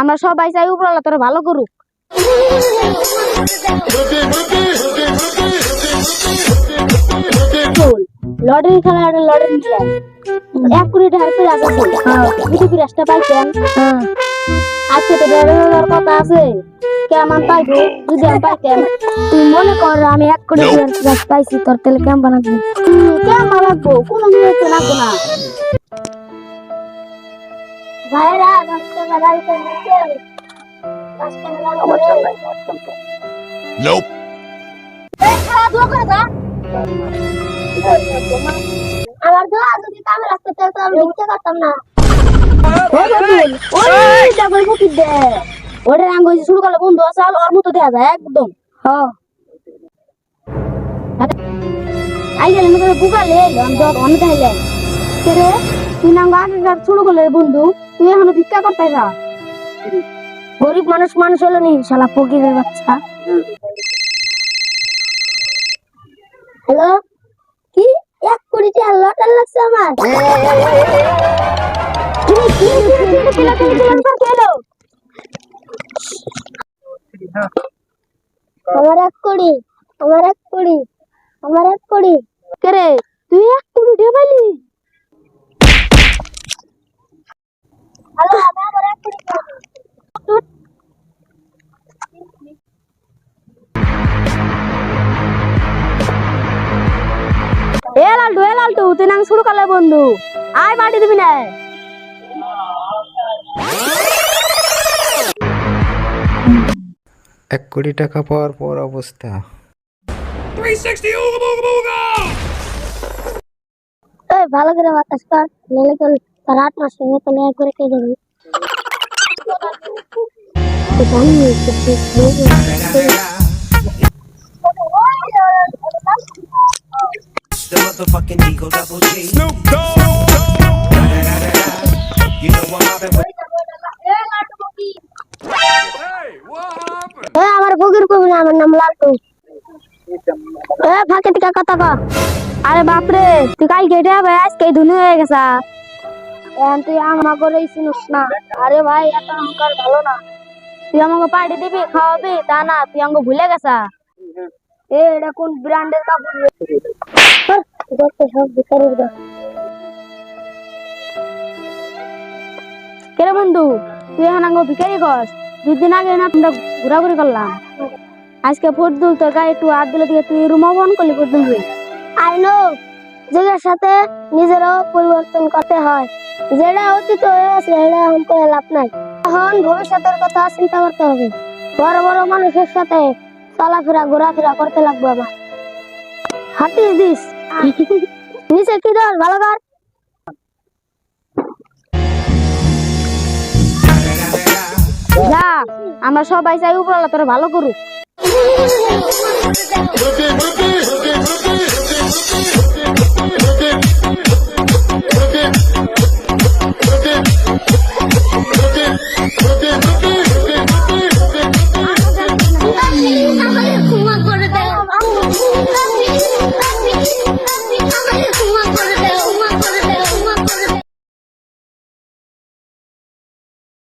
আমরা সবাই চাই উপরওয়ালা তোরা ভালো করুক। লটারি খেলা একটা লটারি খেলা এক কোটি টাকার প্রাইজ আছে দুটো প্রাইজটা পাইছেন আজকে তো হাজার কথা আছে। কেমন পাইবো? যদি আমি পাইতেন তুই মনে কর আমি এক কোটি টাকার পাইছি তোর তেলে কেমন বানাবি? কেমন লাগবো কোনো নিয়ে লাগবো না ভাইরা দশ টাকা দাঁড়িয়ে দশ টাকা দাঁড়িয়ে Nope. খেলাধুলা করে যা আমার দোয়া যদি কামে রাখতে চাই তো আমি ভিক্ষা করতাম না। ওই দে। ওটা রাঙ্গ হয়েছে শুরু করলে বন্ধু আছে আর ওর মতো দেয়া যায় একদম। হ্যাঁ আই গেলে মতো বুকালে আমি তো অনেক আইলেন রে? তুই নাঙ্গ শুরু করলে বন্ধু। তুই এখনও ভিক্ষা করতে যা। গরিব মানুষ মানুষ হলো নি, শালা ফকিরের বাচ্চা। হ্যালো? কি? এক কোটি টাকা লটার লাগছে আমার। আমার এক কোটি, আমার এক কোটি, আমার এক কোটি। কে রে? তুই এক কোটি এ লালটু এ লালটু তুই নাং শুরু করলে বন্ধু? আয় পার্টি দিবি না। এক কোটি টাকা পাওয়ার পর অবস্থা। 360 ooga booga booga! এই ভালো করে বাতাস কর নইলে তোর তার আট মাস সঙ্গে তো নেয় করে কে যাবে। The motherfucking Eagle Double G. Snoop Dogg! You know I'm mobbing with Hey, what happened? এ আমার ফকির কবি না আমার নাম লালটু এ ফাঁকে টিকা কথা কর আরে বাপরে তুই কাল কেটে হবে আজকে ধুনি হয়ে গেছা এখন তুই আমার করে চিনিস না আরে ভাই এত অহংকার ভালো না তুই আমাকে পার্টি দিবি খাওয়াবি তা না তুই আমাকে ভুলে গেছা এ এটা কোন ব্র্যান্ডের কাপড় ধর, সব ভিখারির দল। কেরে বন্ধু তুই এখন আমাকে ভিখারি কস? দুই দিন আগে না তোমরা ঘোরাঘুরি করলাম। আজকে ফজদুল তোর গায়ে একটু হাত দিলে দিকে তুই রুমা ফোন করলি ফজদুল ভাই আই নো যুগের সাথে নিজেরও পরিবর্তন করতে হয়। যেটা অতীত হয়ে আছে সেটা এখন করে লাভ নাই। এখন ভবিষ্যতের কথা চিন্তা করতে হবে। বড় বড় মানুষের সাথে চলাফেরা ঘোরাফেরা করতে লাগবে আমার হাট ইজ দিস। নিচে কি দল ভালো কর যা আমরা সবাই চাই উপরওয়ালা তোর ভালো করুক।